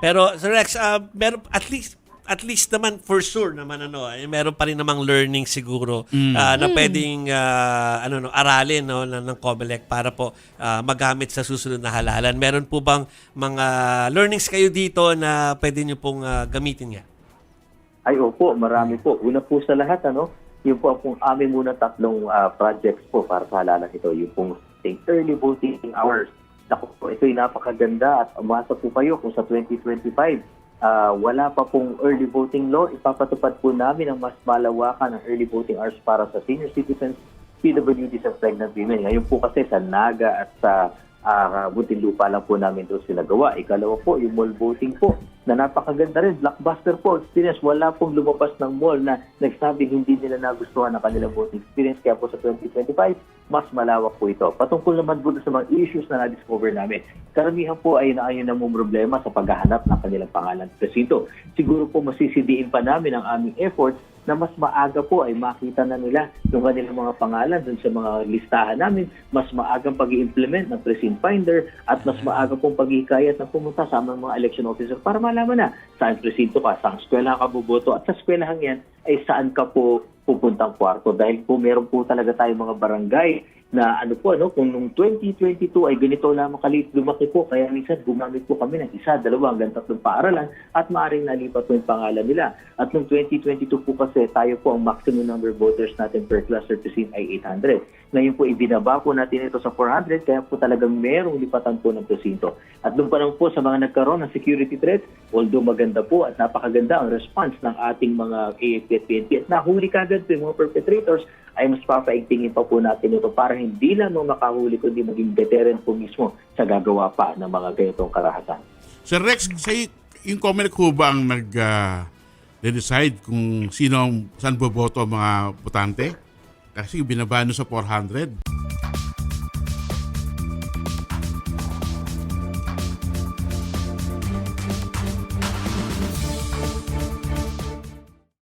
Pero Sir Rex, ah, meron at least at least naman for sure naman ano, eh, meron pa rin namang learning siguro ah, na pwedeng ah, ano no, aralin no ng, ng COMELEC para po ah, magamit sa susunod na halalan. Meron po bang mga learnings kayo dito na pwede niyo pong ah, gamitin nga? Ay, opo, marami po. Una po sa lahat, ano, yung po ang aming muna tatlong ah, projects po para sa halalan ito. Yung pong early voting hours. Naku po, ito'y napakaganda at umasa po kayo kung sa 2025 ah, wala pa pong early voting law. Ipapatupad po namin ang mas malawakan ng early voting hours para sa senior citizens, PWDs at pregnant women. Ngayon po kasi sa Naga at sa uh, Muntinlupa lang po namin ito sinagawa. Ikalawa po, yung mall voting po na napakaganda rin. Blockbuster po experience. Wala pong lumabas ng mall na nagsabing hindi nila nagustuhan ang kanilang voting experience. Kaya po sa 2025, mas malawak po ito. Patungkol naman po sa mga issues na na-discover namin. Karamihan po ay naayon na mong problema sa paghahanap ng kanilang pangalan presinto. Siguro po masisidiin pa namin ang aming efforts na mas maaga po ay makita na nila yung kanilang mga pangalan dun sa mga listahan namin, mas maagang pag implement ng precinct finder at mas maaga pong paghihikayat na pumunta sa aming mga election officer para malaman na saan presinto ka, saan eskwelahan ka buboto at sa eskwelahan yan ay saan ka po pupuntang kwarto. Dahil po meron po talaga tayong mga barangay na ano po ano kung nung 2022 ay ganito lamang kalit lumaki po kaya minsan gumamit po kami ng isa, dalawa hanggang tatlong paaralan at maaaring nalipat po yung pangalan nila. At nung 2022 po kasi tayo po ang maximum number of voters natin per cluster precinct ay 800. Ngayon po ibinaba po natin ito sa 400 kaya po talagang merong lipatan po ng presinto. At doon pa lang po sa mga nagkaroon ng security threats, although maganda po at napakaganda ang response ng ating mga AFP at PNP at nahuli kagad po yung mga perpetrators ay mas papaigtingin pa po natin ito para hindi lamang makahuli kundi maging deterrent po mismo sa gagawa pa ng mga ganitong karahasan. Sir Rex, sa yung Comelec ho ba ang nag ah, decide kung sino saan boboto ang mga botante? Kasi binaba nyo sa 400.